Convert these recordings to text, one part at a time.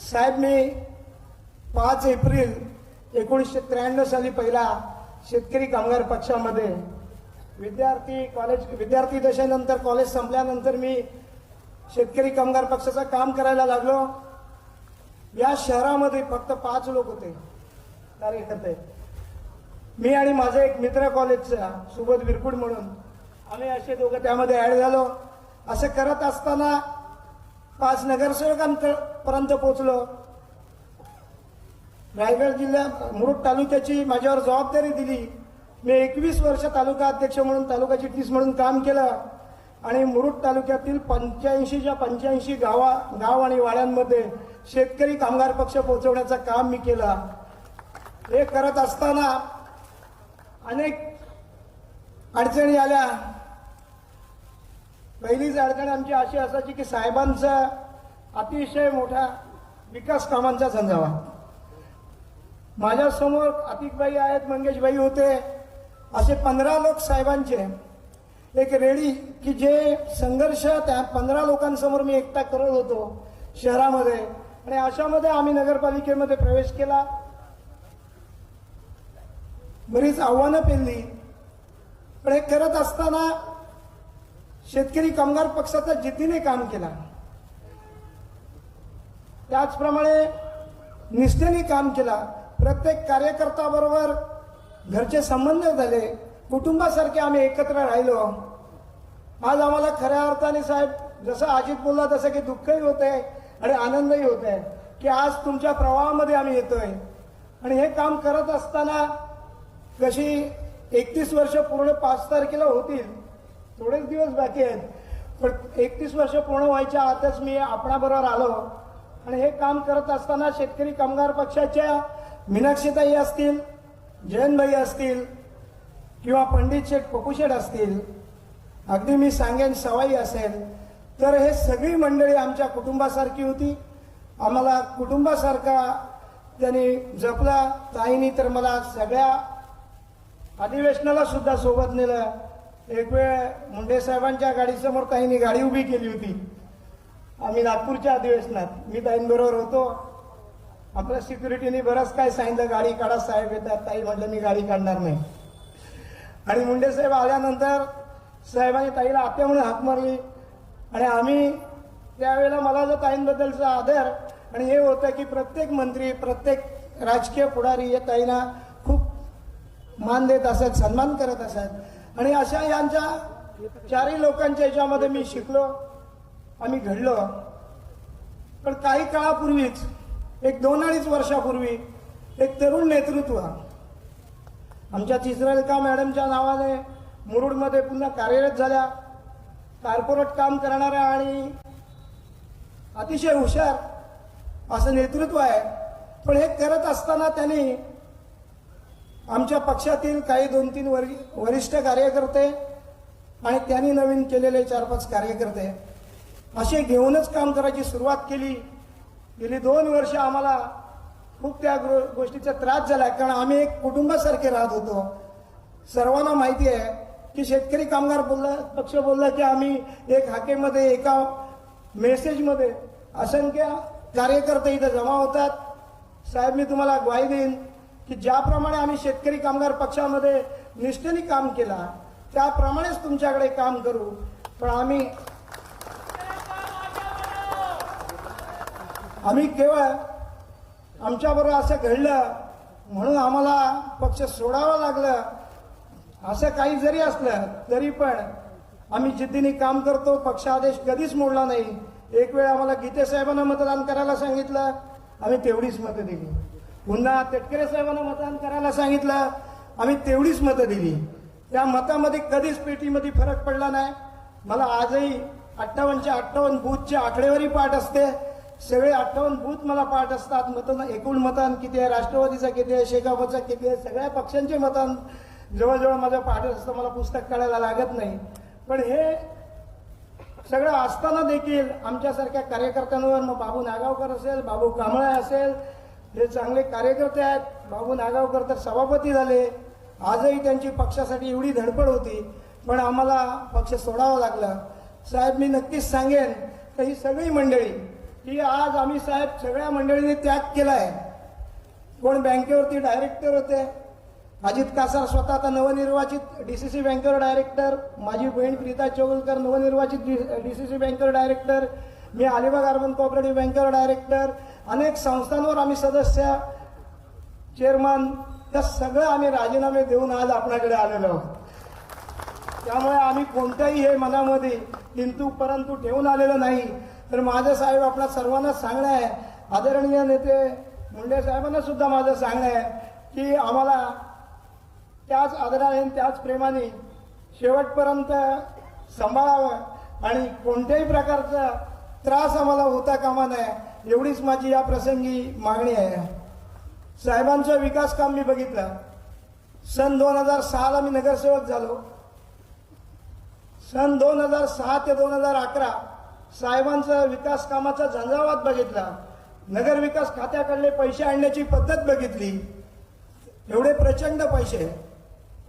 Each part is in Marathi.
साहेब मी पाच एप्रिल एकोणीसशे त्र्याण्णव साली पहिला शेतकरी कामगार पक्षामध्ये विद्यार्थी कॉलेज विद्यार्थी दशेनंतर कॉलेज संपल्यानंतर मी शेतकरी कामगार पक्षाचं काम करायला लागलो. या शहरामध्ये फक्त पाच लोक होते. कार्यकर्ते मी आणि माझा एक मित्र कॉलेजचा सुबोध विरकुड म्हणून आम्ही असे दोघं त्यामध्ये ॲड झालो. असं करत असताना पाच नगरसेवकांपर्यंत पोहोचलो. रायगड जिल्ह्यात मुरुड तालुक्याची माझ्यावर जबाबदारी दिली. मी एकवीस वर्ष तालुका अध्यक्ष म्हणून तालुका चिटणीस म्हणून काम केलं. आणि मुरुड तालुक्यातील पंच्याऐंशीच्या पंच्याऐंशी गावा गाव आणि वाड्यांमध्ये शेतकरी कामगार पक्ष पोहोचवण्याचं काम मी केलं. हे करत असताना अनेक अडचणी आल्या. पहिलीच अडचण आमची अशी असायची की साहेबांचा अतिशय मोठा विकास कामांचा झंझावा. माझ्यासमोर अतिकबाई आहेत मंगेशबाई होते असे पंधरा लोक साहेबांचे. एक रेडी की जे संघर्ष त्या पंधरा लोकांसमोर मी एकटा करत होतो शहरामध्ये. आणि अशामध्ये आम्ही नगरपालिकेमध्ये प्रवेश केला. बरीच आव्हानं पेरली पण हे करत असताना शेतकरी कामगार पक्षाचा जिद्दीने काम केला. त्याचप्रमाणे निष्ठेने काम केला. प्रत्येक कार्यकर्त्याबरोबर घरचे संबंध झाले. कुटुंबासारखे आम्ही एकत्र राहिलो. आज आम्हाला खऱ्या अर्थाने साहेब जसं अजित बोलला तसं की दुःखही होत आहे आणि आनंदही होत आहे की आज तुमच्या प्रवाहामध्ये आम्ही येतोय. आणि हे काम करत असताना कशी एकतीस वर्ष पूर्ण पाच तारखेला होतील थोडेच दिवस बाकी आहेत. पण एकतीस वर्ष पूर्ण व्हायच्या आतच मी आपणाबरोबर आलो. आणि हे काम करत असताना शेतकरी कामगार पक्षाच्या मीनाक्षीताई असतील जयंतभाई असतील किंवा पंडित शेठ पपुशेठ असतील अगदी मी सांगेन सवाई असेल तर हे सगळी मंडळी आमच्या कुटुंबासारखी होती. आम्हाला कुटुंबासारखा त्यांनी जपला ताईनी तर मला सगळ्या अधिवेशनाला सुद्धा सोबत नेलं. एक वेळ मुंडे साहेबांच्या गाडीसमोर काहींनी गाडी उभी केली होती. आम्ही नागपूरच्या अधिवेशनात. मी ताईंबरोबर होतो. आपल्या सिक्युरिटीने बरंच काय सांगितलं. गाडी काढा साहेब येतात. ताई म्हटलं मी गाडी काढणार नाही. आणि मुंडे साहेब आल्यानंतर साहेबांनी ताईला आत्या म्हणून हात मारली. आणि आम्ही त्यावेळेला मला जो ताईंबद्दलचा आदर आणि हे होतं की प्रत्येक मंत्री प्रत्येक राजकीय पुढारी या ताईंना खूप मान देत असत सन्मान करत असत. आणि अशा यांच्या चारही लोकांच्या याच्यामध्ये मी शिकलो आम्ही घडलो. पण काही काळापूर्वीच एक दोन अडीच वर्षापूर्वी एक तरुण नेतृत्व आमच्या चिसरलका मॅडमच्या नावाने मुरुडमध्ये पुन्हा कार्यरत झाल्या. कार्पोरेट काम करणाऱ्या आणि अतिशय हुशार असं नेतृत्व आहे. पण हे करत असताना त्यांनी आमच्या पक्षातील काही दोन तीन वर्गी वरिष्ठ कार्यकर्ते आणि त्यांनी नवीन केलेले चार पाच कार्यकर्ते असे घेऊनच काम करायची सुरुवात केली. गेली दोन वर्ष आम्हाला खूप त्या गो- गोष्टीचा त्रास झाला कारण आम्ही एक कुटुंबासारखे राहत होतो. सर्वांना माहिती आहे की शेतकरी कामगार बोलला पक्ष बोलला की आम्ही एक हाकेमध्ये एका मेसेजमध्ये असंख्य कार्यकर्ते इथं जमा होतात. साहेब मी तुम्हाला ग्वाही देईन. की ज्याप्रमाणे आम्ही शेतकरी कामगार पक्षामध्ये निष्ठेने काम केला त्याप्रमाणेच तुमच्याकडे काम करू. पण आम्ही आम्ही केवळ आमच्याबरोबर असं घडलं म्हणून आम्हाला पक्ष सोडावं लागलं. असं काही जरी असलं तरी पण आम्ही जिद्दीने काम करतो. पक्ष आदेश कधीच मोडला नाही. एक वेळ आम्हाला गीते साहेबांना मतदान करायला सांगितलं. आम्ही तेवढीच मतं दिली. पुन्हा तेटकरे साहेबांना मतदान करायला सांगितलं. आम्ही तेवढीच मतं दिली. त्या मतामध्ये कधीच पेटीमध्ये फरक पडला नाही. मला आजही अठ्ठावन्नच्या अठ्ठावन्न बूथची आकडेवारी पाठ असते. सगळे अठ्ठावन्न बूथ मला पाठ असतात. मतदान एकूण मतदान किती आहे? राष्ट्रवादीचा किती आहे? शेकापचा किती आहे? सगळ्या पक्षांचे मतदान जवळजवळ माझं पाठ असतं. मला पुस्तक काढायला लागत नाही. पण हे सगळं असताना देखील आमच्यासारख्या कार्यकर्त्यांवर मग बाबू नागावकर असेल बाबू कांबळे असेल हे चांगले कार्यकर्ते आहेत. बाबू नागावकर तर सभापती झाले. आजही त्यांची पक्षासाठी एवढी धडपड होती. पण आम्हाला पक्ष सोडावा लागला. साहेब मी नक्कीच सांगेन तर ही सगळी मंडळी की आज आम्ही साहेब सगळ्या मंडळीने त्याग केला आहे. कोण बँकेवरती डायरेक्टर होते? अजित कासार स्वतः आता नवनिर्वाचित डी सी सी बँकेवर डायरेक्टर माझी बहीण प्रीता चौगुलकर नवनिर्वाचित डी सी सी बँकेवर डायरेक्टर मी अलिबाग अर्बन कोऑपरेटिव्ह बँकेवर डायरेक्टर अनेक संस्थांवर आम्ही सदस्य चेअरमन या सगळं आम्ही राजीनामे देऊन आज आपल्याकडे आलेलो आहोत. त्यामुळे आम्ही कोणत्याही हे मनामध्ये किंतु परंतु ठेवून आलेलं नाही. तर माझं साहेब आपल्या सर्वांना सांगणं आहे आदरणीय नेते मुंडे साहेबांना सुद्धा माझं सांगणं आहे की आम्हाला त्याच आदराने त्याच प्रेमाने शेवटपर्यंत सांभाळावं आणि कोणत्याही प्रकारचा त्रास आम्हाला होता कामा नये. एवढीच माझी या प्रसंगी मागणी आहे साहेबांचं विकास काम मी बघितलं. सन दोन हजार सहाला मी नगरसेवक झालो. सन दोन हजार सहा ते दोन हजार अकरा साहेबांचा विकास कामाचा झंझावात बघितला. नगर विकास खात्याकडले पैसे आणण्याची पद्धत बघितली. एवढे प्रचंड पैसे.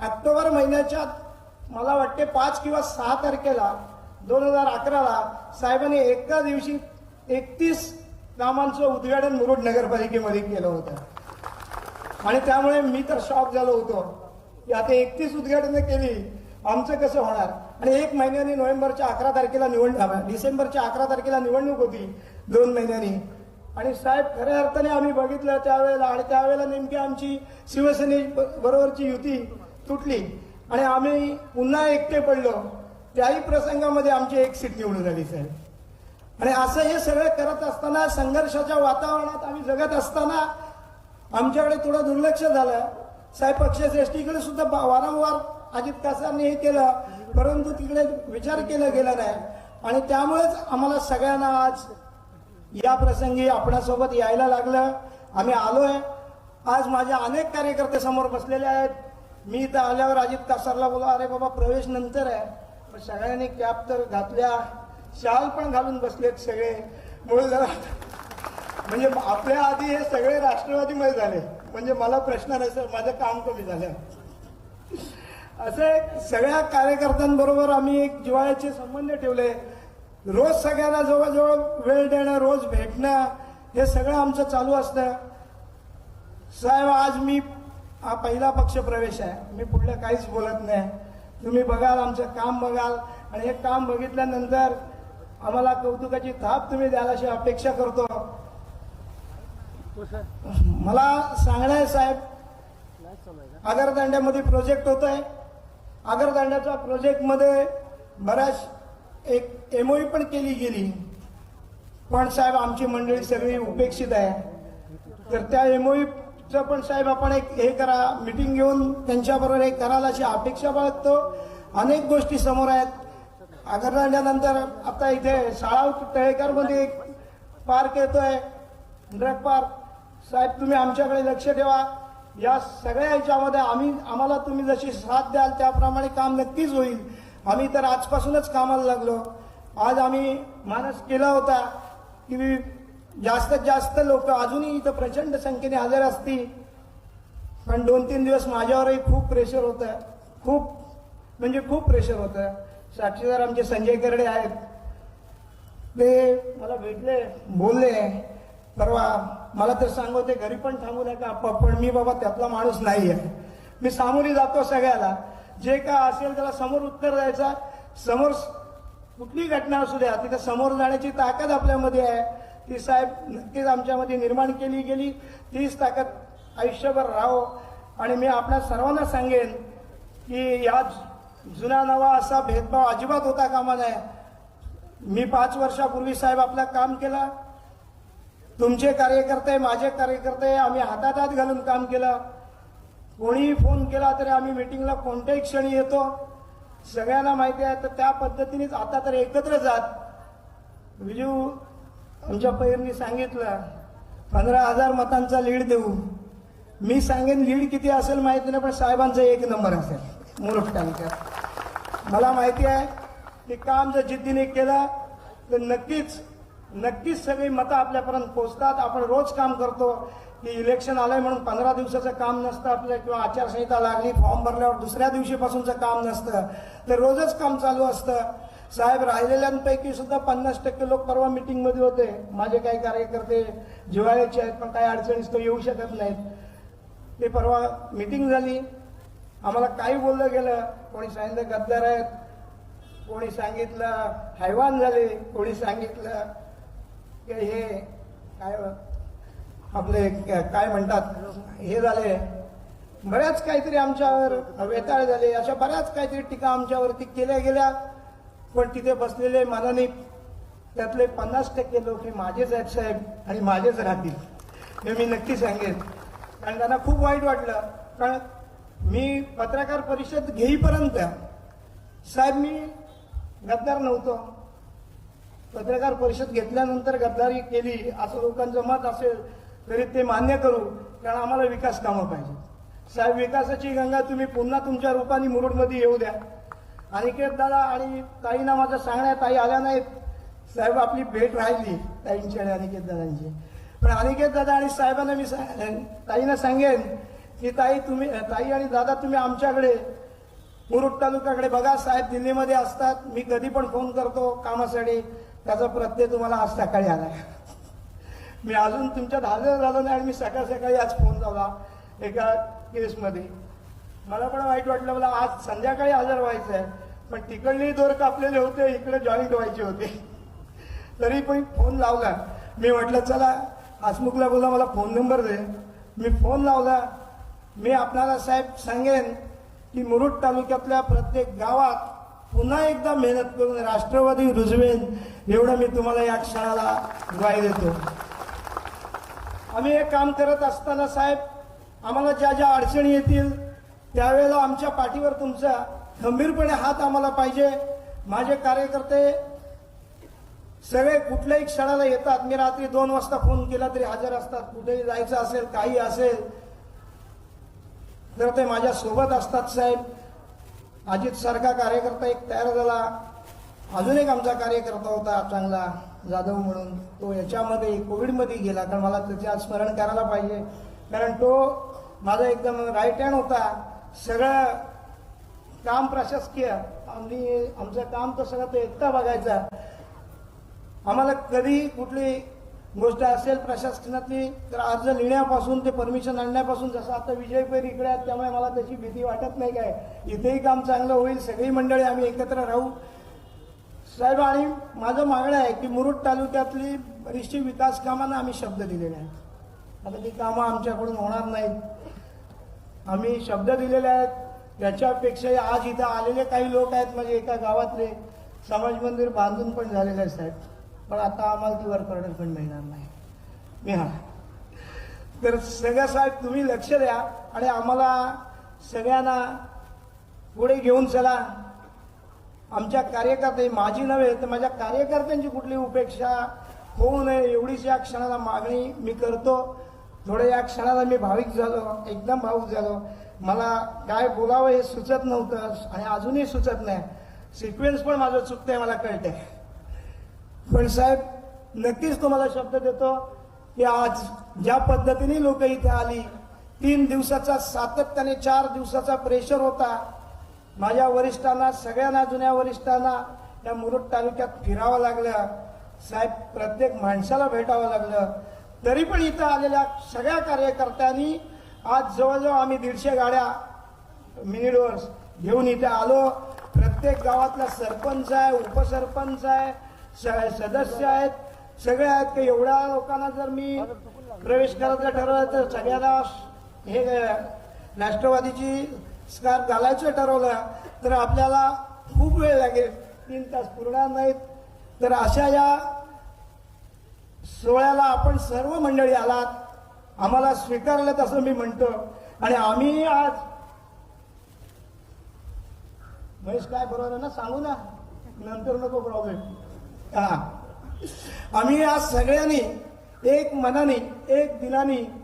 ऑक्टोबर महिन्याच्या मला वाटते पाच किंवा सहा तारखेला दोन हजार अकराला साहेबांनी एका दिवशी एकतीस कामांचं उद्घाटन मुरुड नगरपालिकेमध्ये केलं होतं. आणि त्यामुळे मी तर शॉक झालो होतो. की आता एकतीस उद्घाटनं केली. आमचं कसं होणार? आणि एक महिन्याने नोव्हेंबरच्या अकरा तारखेला निवडणूक डिसेंबरच्या अकरा तारखेला निवडणूक होती. दोन महिन्यांनी. आणि साहेब खऱ्या अर्थाने आम्ही बघितलं त्यावेळेला आणि त्यावेळेला नेमकी आमची शिवसेने बरोबरची युती तुटली. आणि आम्ही पुन्हा एकटे पडलो. त्याही प्रसंगामध्ये आमची एक सीट निवडून आली साहेब. आणि असं हे सगळं करत असताना संघर्षाच्या वातावरणात आम्ही जगत असताना आमच्याकडे थोडं दुर्लक्ष झालं. साहेब पक्षश्रेष्ठीकडे सुद्धा वारंवार अजित कासांनी हे केलं. परंतु तिकडे विचार केला गेला नाही. आणि त्यामुळेच आम्हाला सगळ्यांना आज या प्रसंगी आपणासोबत यायला लागलं. आम्ही आलोय. आज माझ्या अनेक कार्यकर्ते समोर बसलेले आहेत. मी इथं आल्यावर अजित कासारला बोला अरे बाबा प्रवेश नंतर आहे. पण सगळ्यांनी कॅप तर घातल्या. शाल पण घालून बसलेत सगळे. मुळे जरा म्हणजे आपल्या आधी हे सगळे राष्ट्रवादीमध्ये झाले. म्हणजे मला प्रश्न नाही सर. माझं काम कमी झालं. असे सगळ्या कार्यकर्त्यांबरोबर आम्ही एक जिवाळ्याचे संबंध ठेवले. रोज सगळ्यांना जवळजवळ वेळ देणं रोज भेटणं हे सगळं आमचं चालू असतं. साहेब आज मी हा पहिला पक्ष प्रवेश आहे. मी पुढलं काहीच बोलत नाही. तुम्ही बघाल आमचं काम बघाल. आणि हे काम बघितल्यानंतर आम्हाला कौतुकाची थाप तुम्ही द्याल अशी अपेक्षा करतो. मला सांगणार साहेब आगरदांड्यामध्ये प्रोजेक्ट होत आहे आगरदांड्याच्या प्रोजेक्टमध्ये बऱ्याच एक एमओई पण केली गेली. पण साहेब आमची मंडळी सगळी उपेक्षित आहे. तर त्या एमओईचं पण साहेब आपण एक हे करा मिटिंग घेऊन त्यांच्याबरोबर हे करायला अशी अपेक्षा बाळगतो. अनेक गोष्टी समोर आहेत. आगरदांड्यानंतर आता इथे शाळा तळेकरमध्ये एक पार्क येतोय. Drug park. साहेब तुम्ही आमच्याकडे लक्ष ठेवा. या सगळ्या ह्याच्यामध्ये आम्ही आम्हाला तुम्ही जशी साथ द्याल त्याप्रमाणे काम नक्कीच होईल. आम्ही तर आजपासूनच कामाला लागलो. आज आम्ही मानस केला होता की जास्तीत जास्त लोक अजूनही इथं प्रचंड संख्येने हजर असतील. पण दोन तीन दिवस माझ्यावरही खूप प्रेशर होतं. खूप म्हणजे खूप प्रेशर होतं. साक्षीदार आमचे संजय करडे आहेत. ते मला भेटले बोलले परवा मला तर सांगवते घरी पण थांबू नका पण मी बाबा त्यातला माणूस नाही आहे मी सामोरी जातो सगळ्याला. जे काय असेल त्याला समोर उत्तर द्यायचा. समोर कुठली घटना असू द्या तिथं समोर जाण्याची ताकद आपल्यामध्ये आहे. ती साहेब नक्कीच आमच्यामध्ये निर्माण केली गेली. तीच ताकद आयुष्यभर राहो. आणि मी आपल्या सर्वांना सांगेन की या जुना नवा असा भेदभाव अजिबात होता कामा नये. मी पाच वर्षापूर्वी साहेब आपलं काम केलं. तुमचे कार्यकर्ते माझे कार्यकर्ते आम्ही हातात हात घालून काम केलं. कोणीही फोन केला तरी आम्ही मिटिंगला कोणत्याही क्षणी येतो. सगळ्यांना माहिती आहे तर त्या पद्धतीनेच आता तर एकत्र जात. विजू आमच्या पैरनी सांगितलं पंधरा हजार मतांचा लीड देऊ. मी सांगेन लीड किती असेल माहिती नाही पण साहेबांचा एक नंबर असेल. मुरुख तालुक्यात मला माहिती आहे की काम जर जिद्दीने केलं तर नक्कीच नक्कीच सगळी मतं आपल्यापर्यंत पोहोचतात. आपण रोज काम करतो. की इलेक्शन आलंय म्हणून पंधरा दिवसाचं काम नसतं आपल्या किंवा आचारसंहिता लागली फॉर्म भरल्यावर दुसऱ्या दिवशीपासूनचं काम नसतं. तर रोजच काम चालू असतं. साहेब राहिलेल्यांपैकी सुद्धा पन्नास टक्के लोक परवा मिटिंगमध्ये होते. माझे काही कार्यकर्ते जिव्हाळ्याचे आहेत पण काही अडचणीस तो येऊ शकत नाहीत. ते परवा मीटिंग झाली. आम्हाला काही बोललं गेलं. कोणी सांगितलं गद्दार आहेत कोणी सांगितलं हैवान झाले कोणी सांगितलं की हे काय आपले काय म्हणतात हे झाले. बऱ्याच काहीतरी आमच्यावर वेताळ झाले अशा बऱ्याच काहीतरी टीका आमच्यावरती केल्या गेल्या. पण तिथे बसलेले मानाने त्यातले पन्नास टक्के लोक हे माझेच आहेत साहेब आणि माझेच राहतील. हे मी नक्की सांगेन. कारण त्यांना खूप वाईट वाटलं. कारण मी पत्रकार परिषद घेईपर्यंत साहेब मी गद्दार नव्हतो. पत्रकार परिषद घेतल्यानंतर गद्दारी केली. असं लोकांचं मत असेल तरी ते मान्य करू कारण आम्हाला विकास कामं पाहिजे साहेब विकासाची गंगा तुम्ही पुन्हा तुमच्या रूपाने मुरुडमध्ये येऊ द्या. अनिकेत दादा आणि ताईंना माझं सांगण्यात ताई आल्या नाहीत. साहेब आपली भेट राहिली ताईंची आणि अनिकेत दादांची. पण अनिकेत दादा आणि साहेबांना मी सा- ताईंना सांगेन की ताई तुम्ही ताई आणि दादा तुम्ही आमच्याकडे मुरुड तालुक्याकडे बघा साहेब दिल्लीमध्ये असतात. मी कधी पण फोन करतो कामासाठी. त्याचा प्रत्यय तुम्हाला आज सकाळी आला. मी अजून तुमच्यात हजर झालो नाही आणि मी सकाळ सकाळी आज फोन लावला एका केसमध्ये. मला पण वाईट वाटलं मला आज संध्याकाळी हजर व्हायचं आहे पण तिकडले दोर कापलेले होते इकडे जॉईंट व्हायचे होते. तरी पण फोन लावला. मी म्हटलं चला हसमुखला बोला मला फोन नंबर दे. मी फोन लावला. मी आपणाला साहेब सांगेन की मुरुड तालुक्यातल्या प्रत्येक गावात पुन्हा एकदा मेहनत करून राष्ट्रवादी रुजवेन एवढं मी तुम्हाला या क्षणाला ग्वाही देतो. आम्ही हे काम करत असताना साहेब आम्हाला ज्या ज्या अडचणी येतील त्यावेळेला आमच्या पाठीवर तुमचा खंबीरपणे हात आम्हाला पाहिजे. माझे कार्यकर्ते सगळे कुठल्याही क्षणाला येतात. मी रात्री दोन वाजता फोन केला तरी हजर असतात. कुठेही जायचं असेल काही असेल तर ते माझ्यासोबत असतात साहेब. अजित सारखा कार्यकर्ता एक तयार झाला. अजून एक आमचा कार्यकर्ता होता चांगला जाधव म्हणून. तो याच्यामध्ये कोविडमध्ये गेला कारण मला त्याचे आज स्मरण करायला पाहिजे. कारण तो माझा एकदम राईट हँड होता. सगळं काम प्रशासकीय. आम्ही आमचं काम तर सगळं तो एकटा बघायचा. आम्हाला कधी कुठली गोष्ट असेल प्रशासनातली तर अर्ज लिहिण्यापासून ते परमिशन आणण्यापासून जसं आता विजय पैर इकडे आहेत त्यामुळे मला त्याची भीती वाटत नाही काय. इथेही काम चांगलं होईल सगळी मंडळी आम्ही एकत्र राहू. साहेब आणि माझं मागणं आहे की मुरुड तालुक्यातली बरीचशी विकास कामांना आम्ही शब्द दिलेले आहेत. आता ती कामं आमच्याकडून होणार नाहीत. आम्ही शब्द दिलेले आहेत. याच्यापेक्षाही आज इथं आलेले काही लोक आहेत म्हणजे एका गावातले. समाज मंदिर बांधून पण झालेले आहे साहेब. पण आता आम्हाला ती वर्क ऑर्डर पण मिळणार नाही. मी हा. तर सगळ्या साहेब तुम्ही लक्ष द्या आणि आम्हाला सगळ्यांना पुढे घेऊन चला. आमच्या कार्यकर्ते माझी नव्हे तर माझ्या कार्यकर्त्यांची कुठली उपेक्षा होऊ नये एवढीच या क्षणाला मागणी मी करतो. थोडं या क्षणाला मी भाविक झालो एकदम भावूक झालो. मला काय बोलावं हे सुचत नव्हतं आणि अजूनही सुचत नाही. सिक्वेन्स पण माझं चुकतंय मला कळतंय. पण साहेब नक्कीच तुम्हाला शब्द देतो की आज ज्या पद्धतीने लोक इथे आली तीन दिवसाचा सातत्याने चार दिवसाचा प्रेशर होता. माझ्या वरिष्ठांना सगळ्यांना जुन्या वरिष्ठांना या मुरुड तालुक्यात फिरावं लागलं. साहेब प्रत्येक माणसाला भेटावं लागलं. तरी पण इथं आलेल्या सगळ्या कार्यकर्त्यांनी आज जवळजवळ आम्ही दीडशे गाड्या मिनिडोर्स घेऊन इथे आलो. प्रत्येक गावातला सरपंच आहे उपसरपंच आहे सदस्य आहेत. सगळे आहेत की एवढ्या लोकांना जर मी प्रवेश करायचं ठरवलं तर सगळ्यांना हे राष्ट्रवादीची स्कार्फ घालायचं ठरवलं तर आपल्याला खूप वेळ लागेल. तीन तास पुरणार नाहीत. तर अशा या सोहळ्याला आपण सर्व मंडळी आलात. आम्हाला स्वीकारलं तसं मी म्हणतो. आणि आम्ही आज महेश काय बरोबर आहे ना? सांगू ना. नंतर नको प्रॉब्लेम हा. आम्ही आज सगळ्यांनी एक मनाने एक दिलाने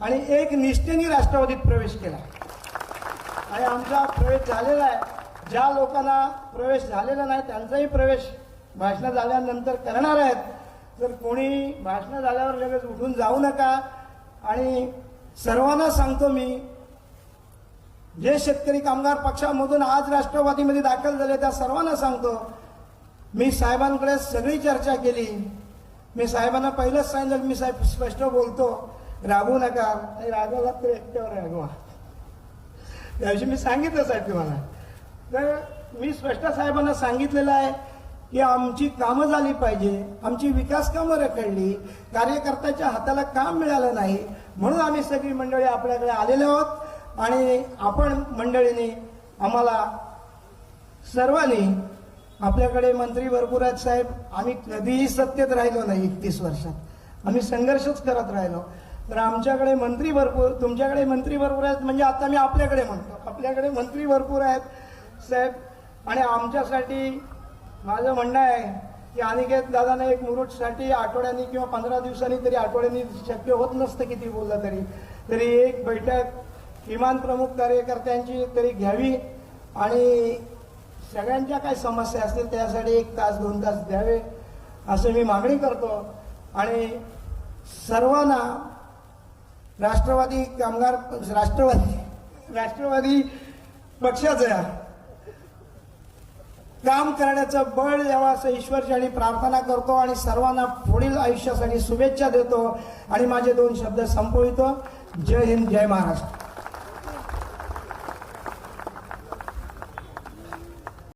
आणि एक निष्ठेने राष्ट्रवादीत प्रवेश केला. आणि आमचा प्रवेश झालेला आहे. ज्या लोकांना प्रवेश झालेला नाही त्यांचाही प्रवेश भाषण झाल्यानंतर करणार आहेत. तर कोणी भाषण झाल्यावर लगेच उठून जाऊ नका. आणि सर्वांना सांगतो मी जे शेतकरी कामगार पक्षामधून आज राष्ट्रवादीमध्ये दाखल झाले त्या सर्वांना सांगतो मी साहेबांकडे सगळी चर्चा केली. मी साहेबांना पहिलंच सांगितलं मी साहेब स्पष्ट बोलतो रागू नका. आणि रागवला तर एकट्यावर रागवा त्याविषयी मी सांगितलं साहेब तुम्हाला. तर मी स्पष्ट साहेबांना सांगितलेलं आहे की आमची कामं झाली पाहिजे आमची विकास कामं रखडली कार्यकर्त्याच्या हाताला काम मिळालं नाही म्हणून आम्ही सगळी मंडळी आपल्याकडे आलेले आहोत आणि आपण मंडळीने आम्हाला सर्वांनी आपल्याकडे मंत्री भरपूर आहेत साहेब. आम्ही कधीही सत्तेत राहिलो नाही एकतीस वर्षात. आम्ही संघर्षच करत राहिलो. तर आमच्याकडे मंत्री भरपूर तुमच्याकडे मंत्री भरपूर आहेत म्हणजे आता मी आपल्याकडे म्हणतो. आपल्याकडे मंत्री भरपूर आहेत साहेब. आणि आमच्यासाठी माझं म्हणणं आहे की अनिकेत दादाने एक मुरुटसाठी आठवड्यानी किंवा पंधरा दिवसांनी तरी आठवड्यांनी शक्य होत नसतं किती बोललं तरी. तरी एक बैठक किमान प्रमुख कार्यकर्त्यांची तरी घ्यावी आणि सगळ्यांच्या काय समस्या असतील त्यासाठी एक तास दोन तास द्यावे असं मी मागणी करतो. आणि सर्वांना राष्ट्रवादी कामगार राष्ट्रवादी राष्ट्रवादी पक्षाचं काम करण्याचं बळ द्यावं असं ईश्वरचरणी प्रार्थना करतो आणि सर्वांना पुढील आयुष्यासाठी शुभेच्छा देतो. आणि माझे दोन शब्द संपवितो. जय हिंद जय महाराष्ट्र.